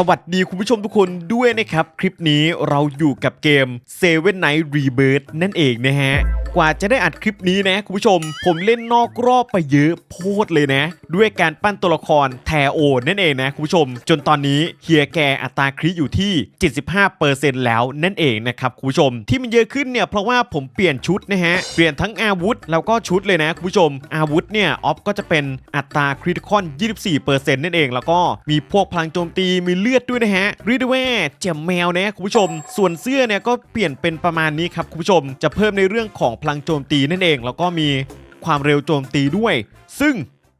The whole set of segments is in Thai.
สวัสดีคุณผู้ชมทุกคนด้วยนะครับ คลิปนี้เราอยู่กับเกม Seven Night Rebirth นั่นเองนะฮะ กว่าจะได้อัดคลิปนี้นะคุณผู้ชม ผมเล่นนอกรอบไปเยอะโพดเลยนะ ด้วยการปั้นตัวละครแทโอนั่นเองนะคุณผู้ชม จนตอนนี้เฮียแกอัตราคริอยู่ที่ 75%แล้วนั่นเองนะครับคุณผู้ชม ที่มันเยอะขึ้นเนี่ยเพราะว่าผมเปลี่ยนชุดนะฮะเปลี่ยนทั้งอาวุธแล้วก็ชุดเลยนะคุณผู้ชม อาวุธเนี่ยออฟก็จะเป็นอัตราคริติคอน 24%นั่นเอง แล้วก็มีพวกพลังโจมตีมีเลือดด้วยนะฮะรีด้ว่าแจมแมวนะคุณผู้ชม ส่วนเสื้อเนี่ยก็เปลี่ยนเป็นประมาณนี้ครับคุณผู้ชม จะเพิ่มในเรื่องของพลังโจมตีนั่นเอง แล้วก็มีความเร็วโจมตีด้วย ซึ่ง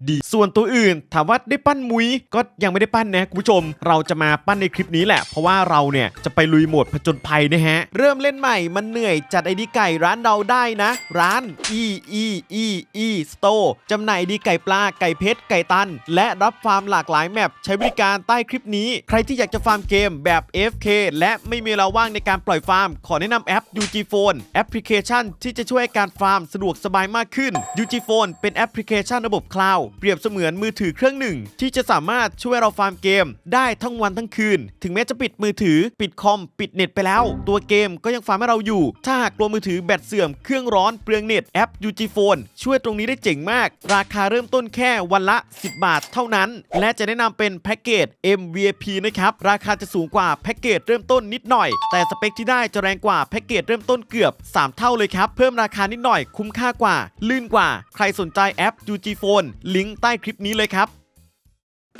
ดี ส่วนตัวอื่นถามว่าได้ปั้นมุ้ยก็ยังไม่ได้ปั้นนะคุณผู้ชม เราจะมาปั้นในคลิปนี้แหละ เพราะว่าเราเนี่ยจะไปลุยโหมดผจญภัยนะฮะ เริ่มเล่นใหม่มันเหนื่อยจัดไอดีไก่ร้านเราได้นะ ร้าน e e e e store จำหน่ายไอดีไก่ปลาไก่เพชรไก่ตัน และรับฟาร์มหลากหลายแมปใช้บริการใต้คลิปนี้ ใครที่อยากจะฟาร์มเกมแบบ F K และไม่มีเวลาว่างในการปล่อยฟาร์ม ขอแนะนำแอป UG Phone แอปพลิเคชันที่จะช่วยให้การฟาร์มสะดวกสบายมากขึ้น UG Phone เป็นแอปพลิเคชันระบบคลาวเปรียบเสมือนมือถือเครื่องหนึ่ง ที่จะสามารถช่วยเราฟาร์มเกม ได้ทั้งวันทั้งคืน ถึงแม้จะปิดมือถือ ปิดคอม ปิดเน็ตไปแล้ว ตัวเกมก็ยังฟาร์มให้เราอยู่ ถ้าหากกลัวมือถือแบตเสื่อมเครื่องร้อนเปลืองเน็ตแอป UG Phone ช่วยตรงนี้ได้เจ๋งมาก ราคาเริ่มต้นแค่วันละ 10 บาทเท่านั้น และจะแนะนำเป็นแพ็กเกจ MVP นะครับราคาจะสูงกว่าแพ็กเกจเริ่มต้นนิดหน่อย แต่สเปคที่ได้จะแรงกว่าแพ็กเกจเริ่มต้นเกือบ 3 เท่าเลยครับเพิ่มราคานิดหน่อยคุ้มค่ากว่า ลื่นกว่า ใครสนใจแอป UG Phone ลิงก์ใต้คลิปนี้เลยครับ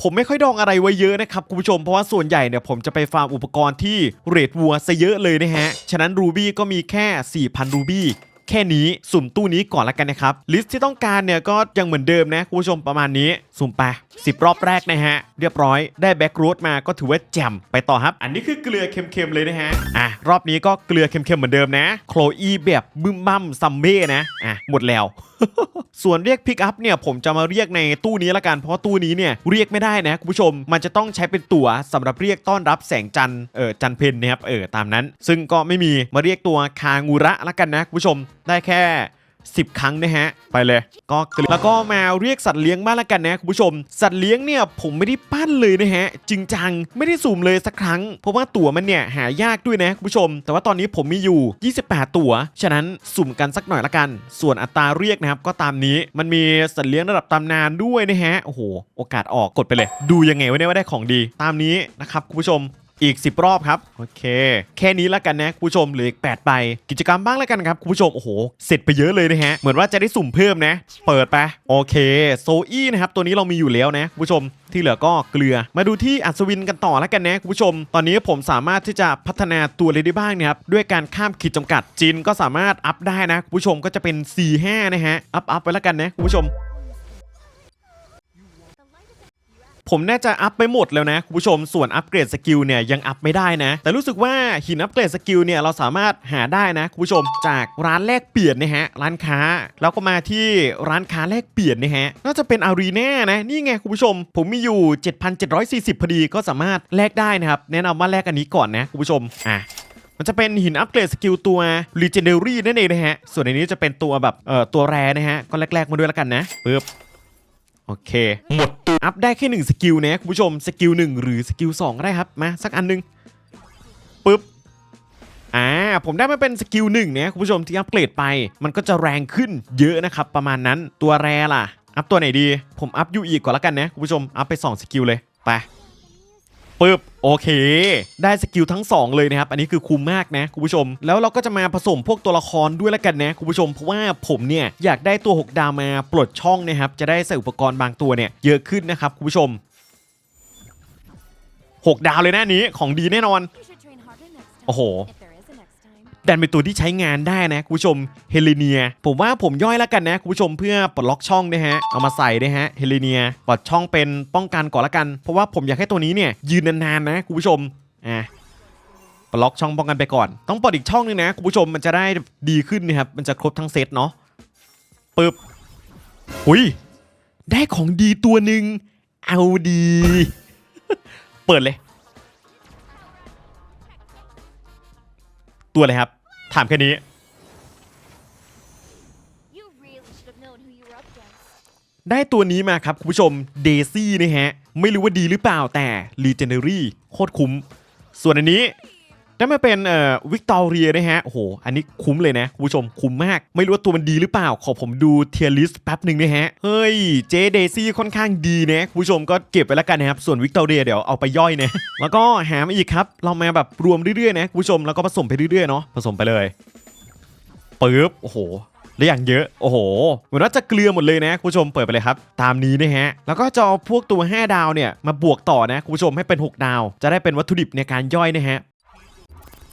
ผมไม่ค่อยดองอะไรไว้เยอะนะครับคุณผู้ชมเพราะว่าส่วนใหญ่เนี่ยผมจะไปฟาร์มอุปกรณ์ที่เรทวัวซะเยอะเลยนะฮะ ฉะนั้นรูบี้ก็มีแค่ 4,000 รูบี้ แค่นี้สุ่มตู้นี้ก่อนละกันนะครับ ลิสต์ที่ต้องการเนี่ยก็ยังเหมือนเดิมนะคุณผู้ชมประมาณนี้สุ่มไป10 รอบแรกนะฮะ เรียบร้อยได้แบ็กโรดมาก็ถือว่าแจ่มไปต่อครับ อันนี้คือเกลือเค็มๆเลยนะฮะอะรอบนี้ก็เกลือเค็มๆเหมือนเดิมนะโคลอีแบบบึ้มบั้มซัมเบ้นะอะหมดแล้ว ส่วนเรียกพิกอัพเนี่ยผมจะมาเรียกในตู้นี้ละกันเพราะตู้นี้เนี่ยเรียกไม่ได้นะคุณผู้ชม มันจะต้องใช้เป็นตั๋วสำหรับเรียกต้อนรับแสงจันเออจันเพนนะครับเออตามนั้น ซึ่งก็ไม่มีมาเรียกตัวคางูระละกันนะคุณผู้ชม ได้แค่ 10 ครั้งนะฮะ ไปเลย ก็แล้วก็มาเรียกสัตว์เลี้ยงบ้างละกันนะคุณผู้ชม สัตว์เลี้ยงเนี่ยผมไม่ได้ปั้นเลยนะฮะ จริงจังไม่ได้สุ่มเลยสักครั้ง เพราะว่าตั๋วมันเนี่ยหายากด้วยนะคุณผู้ชม แต่ว่าตอนนี้ผมมีอยู่ 28 ตั๋ว ฉะนั้นสุ่มกันสักหน่อยละกัน ส่วนอัตราเรียกนะครับก็ตามนี้ มันมีสัตว์เลี้ยงระดับตำนานด้วยนะฮะ โอ้โห โอกาสออกกดไปเลย ดูยังไงวะเนี่ยว่าได้ของดี ตามนี้นะครับคุณผู้ชม อีก 10 รอบครับ โอเค แค่นี้แล้วกันนะคุณผู้ชมเหลืออีก8ใบกิจกรรมบ้างแล้วกันครับคุณผู้ชม โอ้โห เสร็จไปเยอะเลยนะฮะ เหมือนว่าจะได้สุ่มเพิ่มนะ เปิดไป โอเค โซอี้นะครับ ตัวนี้เรามีอยู่แล้วนะคุณผู้ชม ที่เหลือก็เกลือ มาดูที่อัศวินกันต่อแล้วกันนะคุณผู้ชม ตอนนี้ผมสามารถที่จะพัฒนาตัวเลยได้บ้างนะครับด้วยการข้ามขีดจำกัดจินก็สามารถอัพได้นะคุณผู้ชมก็จะเป็น4-5นะฮะ อัพอัพไปแล้วกันนะคุณผู้ชม ผมน่าจะอัพไปหมดแล้วนะคุณผู้ชมส่วนอัปเกรดสกิลเนี่ยยังอัพไม่ได้นะ แต่รู้สึกว่าหินอัปเกรดสกิลเนี่ยเราสามารถหาได้นะคุณผู้ชม จากร้านแลกเปลี่ยนนะฮะร้านค้า แล้วก็มาที่ร้านค้าแลกเปลี่ยนนะฮะน่าจะเป็นอารีนานะนี่ไงคุณผู้ชม ผมมีอยู่ 7,740พอดีก็สามารถแลกได้นะครับแนะนำว่าแลกอันนี้ก่อนนะคุณผู้ชมอะมันจะเป็นหินอัปเกรดสกิลตัว Legendary นั่นเองนะฮะ ส่วนในนี้จะเป็นตัวแบบเอ่อตัวแรนะฮะ ก็แรก ๆ มาด้วยแล้วกันนะปึ๊บ โอเค หมดตัวอัพได้แค่หนึ่งสกิลนะคุณผู้ชมสกิลหนึ่งหรือสกิลสองก็ได้ครับมาสักอันหนึงปึ๊บอ่าผมได้มาเป็นสกิลหนึ่งนะคุณผู้ชมที่อัปเกรดไป มันก็จะแรงขึ้นเยอะนะครับ ประมาณนั้นตัวแรล่ะ อัพตัวไหนดี ผมอัพยูอีกก่อนละกันนะคุณผู้ชมอัพไป 2 สกิลเลยไป ปึ๊บโอเค ได้สกิลทั้ง 2 เลยนะครับ อันนี้คือคุ้มมากนะคุณผู้ชม แล้วเราก็จะมาผสมพวกตัวละครด้วยแล้วกันนะคุณผู้ชม เพราะว่าผมเนี่ยอยากได้ตัว 6 ดาวมาปลดช่องนะครับ จะได้ใส่อุปกรณ์บางตัวเนี่ยเยอะขึ้นนะครับคุณผู้ชม 6 ดาวเลยนะอันนี้ของดีแน่นอน You should train harder next time. โอ้โห ดันเป็นตัวที่ใช้งานได้นะคุณผู้ชมเฮเลเนีย ผมว่าผมย่อยแล้วกันนะคุณผู้ชมเพื่อปลดล็อกช่องนะฮะเอามาใส่นะฮะเฮเลเนียปลดช่องเป็นป้องกันก่อนละกัน เพราะว่าผมอยากให้ตัวนี้เนี่ยยืนนานๆนะคุณผู้ชมอะปลดล็อกช่องป้องกันไปก่อน ต้องปลดอีกช่องนึงนะคุณผู้ชมมันจะได้ดีขึ้นนะครับมันจะครบทั้งเซตเนาะปึ๊บหุยได้ของดีตัวหนึ่งเอาดี เปิดเลย ตัวอะไรครับ ถามแค่นี้ You really should have known who you were up against. ได้ตัวนี้มาครับคุณผู้ชมเดซี่นะฮะ ไม่รู้ว่าดีหรือเปล่าแต่ Legendary โคตรคุ้ม ส่วนอันนี้ ได้มาเป็นเอ่อวิกตอเรียนะฮะ โอ้โห อันนี้คุ้มเลยนะคุณผู้ชมคุ้มมาก ไม่รู้ว่าตัวมันดีหรือเปล่า ขอผมดูเทียร์ลิสแป๊บหนึ่งนะฮะ เฮ้ย เจเดซี่ค่อนข้างดีนะคุณผู้ชมก็เก็บไปแล้วกันนะครับ ส่วนวิกตอเรียเดี๋ยวเอาไปย่อยนะ แล้วก็หามาอีกครับ เรามาแบบรวมเรื่อยๆนะคุณผู้ชม แล้วก็ผสมไปเรื่อยๆเนาะ ผสมไปเลยปึ๊บ โอ้โหได้อย่างเยอะ โอ้โห เหมือนว่าจะเกลือหมดเลยนะคุณผู้ชมเปิดไปเลยครับ ตามนี้นะฮะ แล้วก็จะเอาพวกตัว 5 ดาวเนี่ยมาบวกต่อนะคุณผู้ชมให้เป็น 6 ดาว จะได้เป็นวัตถุดิบในการย่อยนะฮะ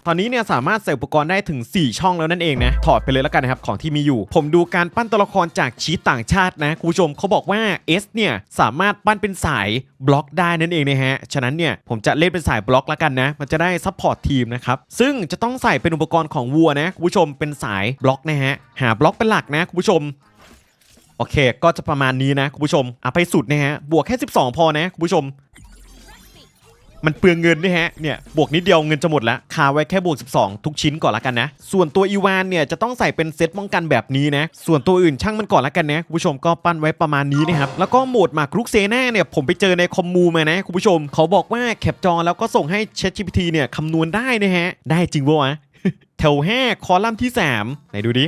ตอนนี้เนี่ยสามารถใส่อุปกรณ์ได้ถึง 4 ช่องแล้วนั่นเองนะ ถอดไปเลยแล้วกันนะครับ ของที่มีอยู่ ผมดูการปั้นตัวละครจากชีตต่างชาตินะคุณผู้ชมเขาบอกว่า S เนี่ยสามารถปั้นเป็นสายบล็อกได้นั่นเองนะฮะ ฉะนั้นเนี่ยผมจะเล่นเป็นสายบล็อกแล้วกันนะ มันจะได้ซัพพอร์ตทีมนะครับ ซึ่งจะต้องใส่เป็นอุปกรณ์ของวัวนะคุณผู้ชมเป็นสายบล็อกนะฮะ หาบล็อกเป็นหลักนะคุณผู้ชมโอเค ก็จะประมาณนี้นะคุณผู้ชมเอาไปสุดนะฮะ บวกแค่ 12 พอนะคุณผู้ชม มันเปลืองเงินนะฮะ เนี่ยบวกนิดเดียวเงินจะหมดแล้วคาไว้แค่บวก 12 ทุกชิ้นก่อนละกันนะ ส่วนตัวอีวานเนี่ยจะต้องใส่เป็นเซตป้องกันแบบนี้นะ ส่วนตัวอื่นช่างมันก่อนละกันนะคุณผู้ชมก็ปั้นไว้ประมาณนี้นะครับ แล้วก็โหมดหมากรุกเซน่าเนี่ยผมไปเจอในคอมมูมานะคุณผู้ชม เขาบอกว่าแคปจอแล้วก็ส่งให้ ChatGPT เนี่ยคำนวณได้นะฮะ ได้จริงปะวะแถว5คอลัมน์ที่ 3 ไหนดูดิ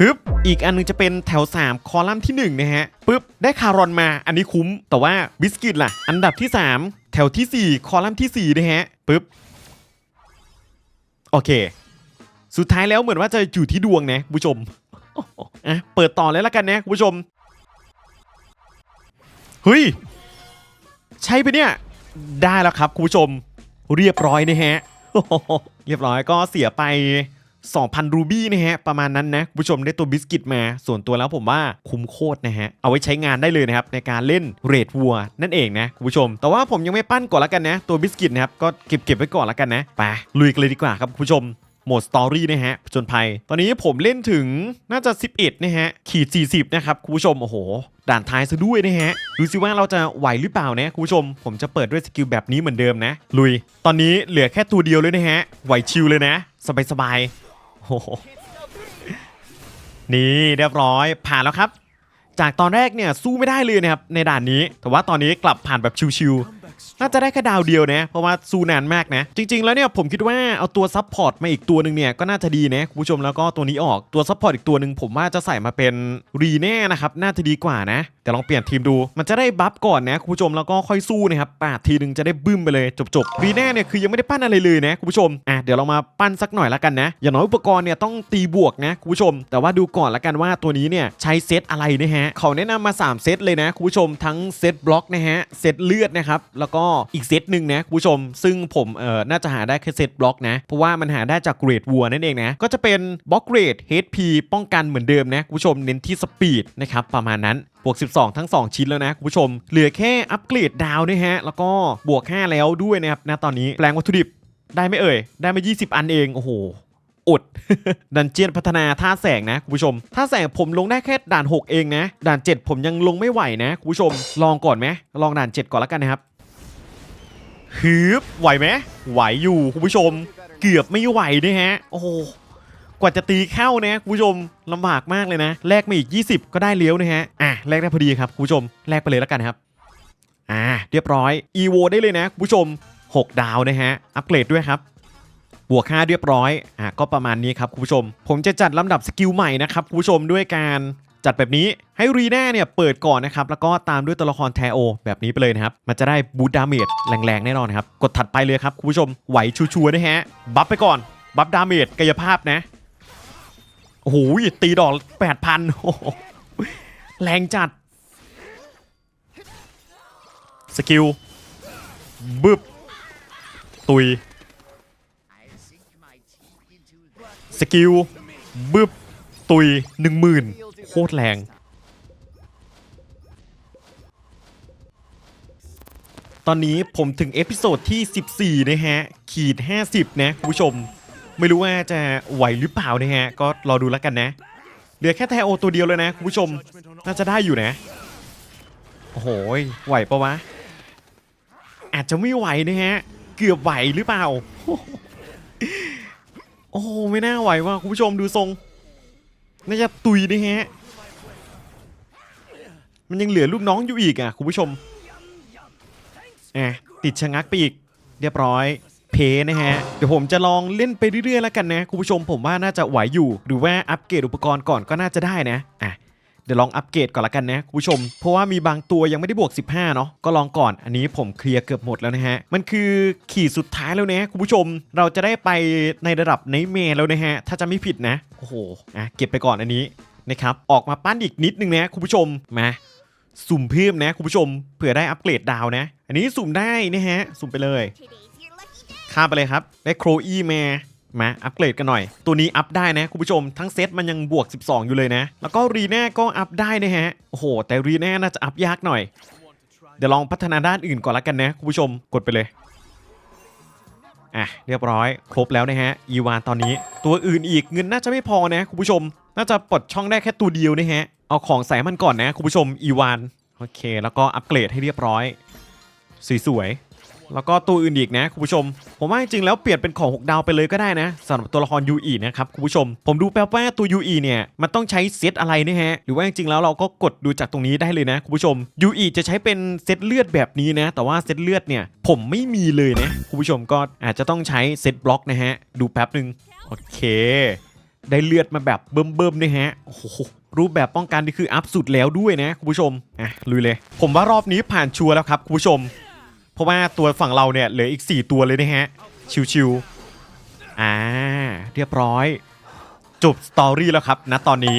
ฮึบอีกอันนึงจะเป็นแถว 3 คอลัมน์ที่ 1 นะฮะปึ๊บได้คารอนมาอันนี้คุ้มแต่ว่าบิสกิตล่ะ อันดับที่ 3 แถวที่ 4 คอลัมน์ที่ 4 นะฮะปึ๊บ โอเค สุดท้ายแล้วเหมือนว่าจะอยู่ที่ดวงนะผู้ชมอะเปิดต่อเลยละกันนะผู้ชมเฮ้ย ใช่ปะเนี่ย ได้แล้วครับคุณผู้ชม เรียบร้อยนะฮะ เรียบร้อยก็เสียไป 2,000 รูบี้นะฮะ ประมาณนั้นนะคุณผู้ชมได้ตัวบิสกิตมา ส่วนตัวแล้วผมว่าคุ้มโคตรนะฮะ เอาไว้ใช้งานได้เลยนะครับ ในการเล่นเรดวัวนั่นเองนะคุณผู้ชม แต่ว่าผมยังไม่ปั้นก่อนละกันนะ ตัวบิสกิตนะครับ ก็เก็บเก็บไว้ก่อนละกันนะไปลุยกันเลยดีกว่าครับคุณผู้ชมโหมดสตอรี่นะฮะผจญภัย ตอนนี้ผมเล่นถึงน่าจะ 11 นะฮะ ขีด 40 นะครับ คุณผู้ชม โอ้โห ด่านท้ายซะด้วยนะฮะ ดูสิว่าเราจะไหวหรือเปล่านะ คุณผู้ชม ผมจะเปิดด้วยสกิลแบบนี้เหมือนเดิมนะ ลุย ตอนนี้เหลือแค่ตัวเดียวเลยนะฮะ ไหวชิวเลยนะ สบายๆ โหนี่เรียบร้อยผ่านแล้วครับ จากตอนแรกเนี่ยสู้ไม่ได้เลยนะครับในด่านนี้ แต่ว่าตอนนี้กลับผ่านแบบชิวๆ น่าจะได้แค่ดาวเดียวนะ เพราะว่าสู้นานมากนะ จริง ๆ แล้วเนี่ยผมคิดว่าเอาตัวซับพอร์ตมาอีกตัวหนึ่งเนี่ยก็น่าจะดีนะคุณผู้ชมแล้วก็ตัวนี้ออกตัวซับพอร์ตอีกตัวหนึ่งผมว่าจะใส่มาเป็นรีแน่นะครับน่าจะดีกว่านะแต่ลองเปลี่ยนทีมดูมันจะได้บัฟก่อนนะคุณผู้ชมแล้วก็ค่อยสู้นะครับปาดทีหนึงจะได้บึ้มไปเลยจบๆรีแน่เนี่ยคือยังไม่ได้ปั้นอะไรเลยนะคุณผู้ชมอะเดี๋ยวเรามาปั้นสักหน่อยละกันนะ อย่างน้อยอุปกรณ์เนี่ยต้องตีบวกนะคุณผู้ชม แต่ว่าดูก่อนละกันว่าตัวนี้เนี่ยใช้เซตอะไรนะฮะเขาแนะนำมา 3 เซตเลยนะคุณผู้ชมทั้งเซตบล็อกนะฮะเซตเลือดนะครับแล้วก็อีกเซตหนึ่งนะคุณผู้ชม ซึ่งผมเอ่อน่าจะหาได้แค่เซตบล็อกนะเพราะว่ามันหาได้จากเกรดวัวนั่นเองนะก็จะเป็นบล็อกเกรด HP ป้องกันเหมือนเดิมนะคุณผู้ชมเน้นที่สปีดนะครับประมาณนั้นบวก 12 ทั้ง 2 ชิ้นแล้วนะคุณผู้ชม เหลือแค่อัปเกรดดาวนะฮะ แล้วก็บวก 5 แล้วด้วยนะครับณตอนนี้แปลงวัตถุดิบได้ไม่เอ่ย ได้มา 20 อันเอง โอ้โหอดดันเจียนพัฒนาท่าแสงนะคุณผู้ชมท่าแสงผมลงได้แค่ด่าน 6 เองนะ ด่าน 7 ผมยังลงไม่ไหวนะคุณผู้ชม ลองก่อนไหมลองด่าน 7 ก่อนแล้วกันนะครับ ฮึบไหวไหมไหวอยู่คุณผู้ชม เกือบไม่ไหวนะฮะ โอ้โหกว่าจะตีเข้านะคุณผู้ชมลำบากมากเลยนะแลกมาอีก 20 ก็ได้เลี้ยวนะฮะอะแลกได้พอดีครับคุณผู้ชมแลกไปเลยแล้วกันครับอ่าเรียบร้อย EVO ได้เลยนะคุณผู้ชม 6 ดาวนะฮะอัปเกรดด้วยครับบวก5เรียบร้อยอะก็ประมาณนี้ครับคุณผู้ชม ผมจะจัดลำดับสกิลใหม่นะครับคุณผู้ชมด้วยการ จัดแบบนี้ให้รีแน่เนี่ยเปิดก่อนนะครับ แล้วก็ตามด้วยตัวละครแทโอ แบบนี้ไปเลยนะครับ มันจะได้บูตดาเมจแรงๆ แน่นอนครับ กดถัดไปเลยครับ คุณผู้ชมไหวชัวร์ๆนะฮะ บัฟไปก่อน บัฟดาเมจกายภาพนะ โอ้โหตีดอกแปดพันแรงจัด สกิลบึบตุย สกิลบึบตุยหนึ่งหมื่น คตรแรง ตอนนี้ผมถึงเอพิโซดที่ 14 นะฮะ ขีด 50 นะคุณผู้ชม ไม่รู้ว่าจะไหวหรือเปล่านะฮะ ก็รอดูแล้วกันนะ เหลือแค่แทโอตัวเดียวเลยนะคุณผู้ชม น่าจะได้อยู่นะ โอ้โหยไหวปะวะ อาจจะไม่ไหวนะฮะ เกือบไหวหรือเปล่า โอ้โหไม่น่าไหวว่ะคุณผู้ชมดูทรงน่าจะตุยนะฮะ มันยังเหลือลูกน้องอยู่อีกอะคุณผู้ชมอะติดชะงักไปอีก เรียบร้อย เพนะฮะ เดี๋ยวผมจะลองเล่นไปเรื่อยๆแล้วกันนะ คุณผู้ชมผมว่าน่าจะไหวอยู่ หรือว่าอัปเกรดอุปกรณ์ก่อนก็น่าจะได้นะอะเดี๋ยวลองอัปเกรดก่อนละกันนะคุณผู้ชม เพราะว่ามีบางตัวยังไม่ได้บวก 15 เนาะก็ลองก่อนอันนี้ผมเคลียร์เกือบหมดแล้วนะฮะ มันคือขีดสุดท้ายแล้วนะคุณผู้ชม เราจะได้ไปในระดับในเมแล้วนะฮะ ถ้าจะไม่ผิดนะ โอ้โหอะเก็บไปก่อนอันนี้นะครับออกมาปั้นอีกนิดนึงนะคุณผู้ชมมา สุ่มเพิ่มนะคุณผู้ชมเผื่อได้อัปเกรดดาวนะ อันนี้สุ่มได้นะฮะ สุ่มไปเลยข้ามไปเลยครับได้โครอีมามาอัปเกรดกันหน่อย ตัวนี้อัพได้นะคุณผู้ชม ทั้งเซตมันยังบวก 12 อยู่เลยนะ แล้วก็รีแน่ก็อัพได้นะฮะโอ้โห แต่รีแน่น่าจะอัพยากหน่อย เดี๋ยวลองพัฒนาด้านอื่นก่อนละกันนะคุณผู้ชมกดไปเลยอะเรียบร้อย ครบแล้วนะฮะอีวานตอนนี้ ตัวอื่นอีกเงินน่าจะไม่พอนะคุณผู้ชม น่าจะปลดช่องได้แค่ตัวเดียวนะฮะ เอาของใส่มันก่อนนะคุณผู้ชมอีวานโอเค แล้วก็อัปเกรดให้เรียบร้อยสวยๆแล้วก็ตัวอื่นอีกนะคุณผู้ชม ผมว่าจริงๆแล้วเปลี่ยนเป็นของ 6 ดาวไปเลยก็ได้นะสำหรับตัวละครยูอีนะครับคุณผู้ชม ผมดูแป๊บว่าตัวยูอีเนี่ยมันต้องใช้เซตอะไรนะฮะหรือว่าจริงๆแล้วเราก็กดดูจากตรงนี้ได้เลยนะคุณผู้ชมยูอีจะใช้เป็นเซตเลือดแบบนี้นะ แต่ว่าเซตเลือดเนี่ยผมไม่มีเลยนะคุณผู้ชมก็อาจจะต้องใช้เซตบล็อกนะฮะดูแป๊บหนึ่งโอเค ได้เลือดมาแบบเบิ่มๆนะฮะ โอ้โห รูปแบบป้องกันนี่คืออัพสุดแล้วด้วยนะคุณผู้ชม อะลุยเลย ผมว่ารอบนี้ผ่านชัวร์แล้วครับคุณผู้ชม เพราะว่าตัวฝั่งเราเนี่ยเหลืออีก 4 ตัวเลยนะฮะ ชิวๆ อ่า เรียบร้อย จบสตอรี่แล้วครับนะตอนนี้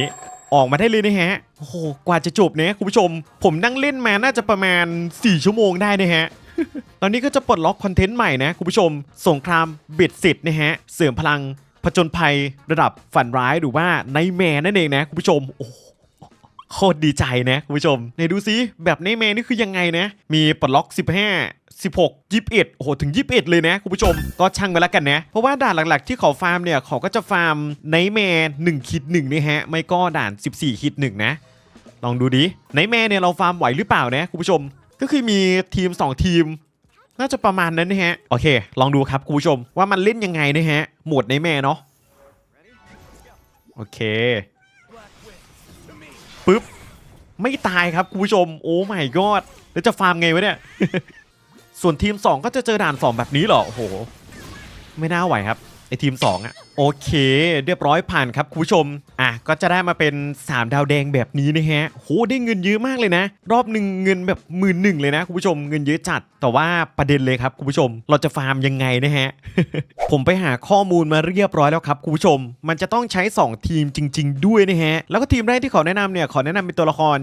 ออกมาได้เลยนะฮะ โอ้โห กว่าจะจบเนี่ยคุณผู้ชม ผมนั่งเล่นมาน่าจะประมาณ 4 ชั่วโมงได้นะฮะตอนนี้ก็จะปลดล็อกคอนเทนต์ใหม่นะคุณผู้ชม สงครามเบ็ดเสร็จนะฮะ เสริมพลัง ผจญภัยระดับฝันร้ายหรือว่าในแมนนั่นเองนะคุณผู้ชมโอ้โหโคตรดีใจนะคุณผู้ชมไหนดูซิแบบในเมนนี่คือยังไงนะ มีปลดล็อก 15 16 21โอ้โหถึง 21 เลยนะคุณผู้ชม ก็ช่างไปแล้วกันนะ เพราะว่าด่านหลักๆที่เขาฟาร์มเนี่ย เขาก็จะฟาร์มในแมน1คิด1นี่ฮะ ไม่ก็ด่าน 14คิด1นะ ลองดูดิในแมนเนี่ยเราฟาร์มไหวหรือเปล่านะคุณผู้ชม ก็คือมีทีม 2 ทีม น่าจะประมาณนั้นนะฮะ โอเค ลองดูครับคุณผู้ชมว่ามันเล่นยังไงนะฮะโหมดในแม่เนาะ โอเค ปึ๊บ ไม่ตายครับคุณผู้ชม โอ้ไม่กอดแล้วจะฟาร์มไงวะเนี่ย ส่วนทีม 2 ก็จะเจอด่าน 2 แบบนี้เหรอ โอ้โห ไม่น่าไหวครับ ไอทีม 2อะ โอเค เรียบร้อยผ่านครับคุณผู้ชม อะก็จะได้มาเป็น 3 ดาวแดงแบบนี้นะฮะโหได้เงินเยอะมากเลยนะ รอบหนึ่งเงินแบบหมื่นหนึ่งเลยนะคุณผู้ชมเงินเยอะจัด แต่ว่าประเด็นเลยครับคุณผู้ชม เราจะฟาร์มยังไงนะฮะ ผมไปหาข้อมูลมาเรียบร้อยแล้วครับคุณผู้ชม มันจะต้องใช้ 2 ทีมจริง ๆ ด้วยนะฮะ แล้วก็ทีมแรกที่ขอแนะนำเนี่ยขอแนะนำเป็นตัวละคร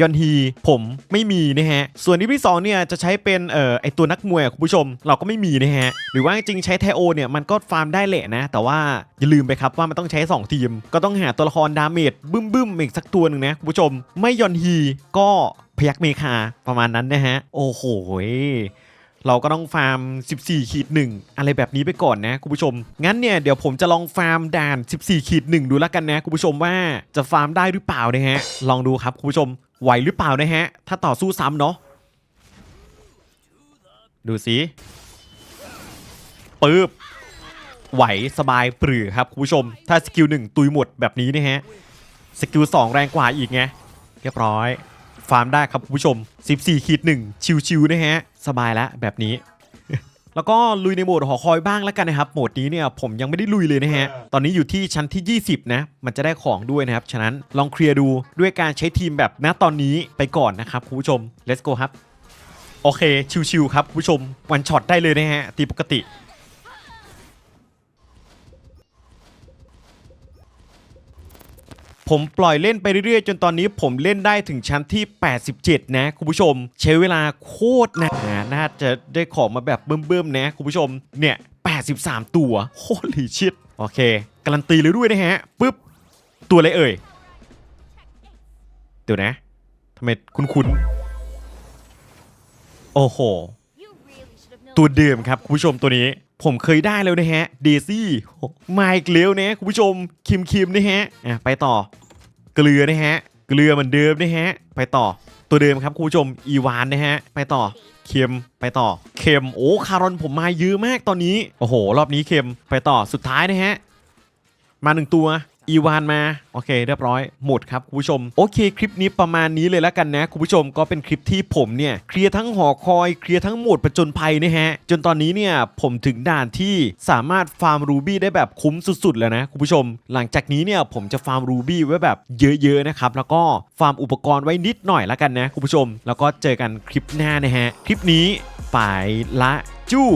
ยอนฮีผมไม่มีนะฮะ ส่วนทีมที่สองเนี่ยจะใช้เป็นเอ่อไอตัวนักมวยคุณผู้ชม เราก็ไม่มีนะฮะหรือว่าจริงใช้ไทโอเนี่ยมันก็ฟาร์มได้แหละนะ แต่ว่าอย่าลืมไปครับว่ามันต้องใช้ 2 ทีม ก็ต้องหาตัวละครดาเมจบึ้มบึ้มๆอีกสักตัวหนึ่งนะคุณผู้ชม ไม่ยอนฮีก็พยักเมคาประมาณนั้นนะฮะ โอ้โหเราก็ต้องฟาร์ม 14ขีด1อะไรแบบนี้ไปก่อนนะคุณผู้ชม งั้นเนี่ยเดี๋ยวผมจะลองฟาร์มด่าน 14ขีด1ดูแล้วกันนะคุณผู้ชมว่าจะฟาร์มได้หรือเปล่านะฮะ ลองดูครับคุณผู้ชม ไหวหรือเปล่านะฮะ ถ้าต่อสู้ซ้ำเนาะ ดูสิปึ๊บ ไหวสบายปรือครับคุณผู้ชม ถ้าสกิลหนึ่งตุยหมดแบบนี้นะฮะสกิล2แรงกว่าอีกไงเรียบร้อย ฟาร์มได้ครับคุณผู้ชม 14ขีด1ชิวๆนะฮะสบายแล้วแบบนี้ แล้วก็ลุยในโหมดหอคอยบ้างแล้วกันนะครับโหมดนี้เนี่ยผมยังไม่ได้ลุยเลยนะฮะตอนนี้อยู่ที่ชั้นที่ 20 นะ มันจะได้ของด้วยนะครับฉะนั้นลองเคลียร์ดูด้วยการใช้ทีมแบบณตอนนี้ไปก่อนนะครับคุณผู้ชม let's go ครับโอเคชิวๆครับคุณผู้ชมวันช็อตได้เลยนะฮะตีปกติ ผมปล่อยเล่นไปเรื่อยๆ จนตอนนี้ผมเล่นได้ถึงชั้นที่ 87 นะ คุณผู้ชม ใช้เวลาโคตรนานน่าจะได้ของมาแบบเบิ่มๆ นะ คุณผู้ชม เนี่ย 83 ตัวโคตรชิตโอเค การันตีเลยด้วยนะฮะปึ๊บ ตัวอะไรเอ่ย เดี๋ยวนะทำไมคุ้นๆ โอ้โห ตัวเดิมครับ คุณผู้ชมตัวนี้ ผมเคยได้แล้วนะฮะเดซี่มาอีกแล้วนะคุณผู้ชมคิมคิมนะฮะอะไปต่อ เกลือนะฮะ เกลือเหมือนเดิมนะฮะ ไปต่อ ตัวเดิมครับคุณผู้ชมอีวานนะฮะ ไปต่อเค็มไปต่อเค็มโอ้คารอนผมมาเยอะมากตอนนี้ โอ้โห รอบนี้เค็มไปต่อสุดท้ายนะฮะ มาหนึ่งตัว อีวานมา โอเค เรียบร้อย หมดครับคุณผู้ชม โอเค คลิปนี้ประมาณนี้เลยแล้วกันนะ คุณผู้ชมก็เป็นคลิปที่ผมเนี่ยเคลียร์ทั้งหอคอย เคลียร์ทั้งหมดประจนภัยนะฮะ จนตอนนี้เนี่ยผมถึงด่านที่สามารถฟาร์มรูบี้ได้แบบคุ้มสุดๆ แล้วนะคุณผู้ชม หลังจากนี้เนี่ยผมจะฟาร์มรูบี้ไว้แบบเยอะๆนะครับแล้วก็ฟาร์มอุปกรณ์ไว้นิดหน่อยแล้วกันนะคุณผู้ชม แล้วก็เจอกันคลิปหน้านะฮะคลิปนี้ไปละจู้